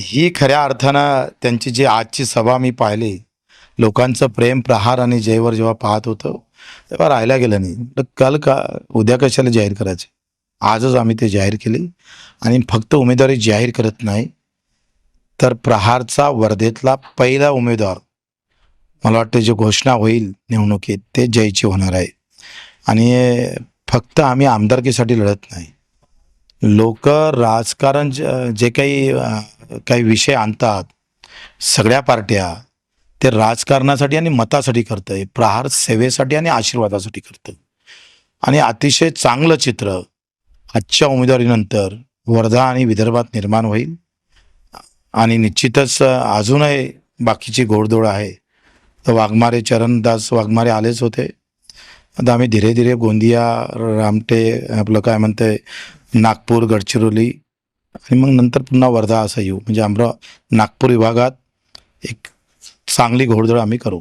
ही खऱ्या अर्थानं त्यांची जी आजची सभा मी पाहिली लोकांचं प्रेम प्रहार आणि जयवर जेव्हा पाहत होतो तेव्हा राहायला गेलं नाही. तर काल का उद्या कशाला जाहीर करायचे? आजच आम्ही ते जाहीर केली आणि फक्त उमेदवारी जाहीर करत नाही तर प्रहारचा वर्धेतला पहिला उमेदवार मला वाटतं जे घोषणा होईल निवडणुकीत ते जयची होणार आहे. आणि फक्त आम्ही आमदारकीसाठी लढत नाही. लोक राजकारण ज- जे काही काही विषय आणतात सगळ्या पार्ट्या ते राजकारणासाठी आणि मतासाठी करतं. आहे प्रहार सेवेसाठी आणि आशीर्वादासाठी करतं. आणि अतिशय चांगलं चित्र आजच्या उमेदवारीनंतर वर्धा आणि विदर्भात निर्माण होईल. आणि निश्चितच अजूनही बाकीची घोडदोड आहे. तर वाघमारे चरणदास वाघमारे आलेच होते. आता आम्ही धीरे धीरे गोंदिया रामटे आपलं काय म्हणतंय नागपूर गडचिरोली आणि मग नंतर पुन्हा वर्धा असं येऊ. म्हणजे आमरा नागपूर विभागात एक चांगली घोडदळ आम्ही करू.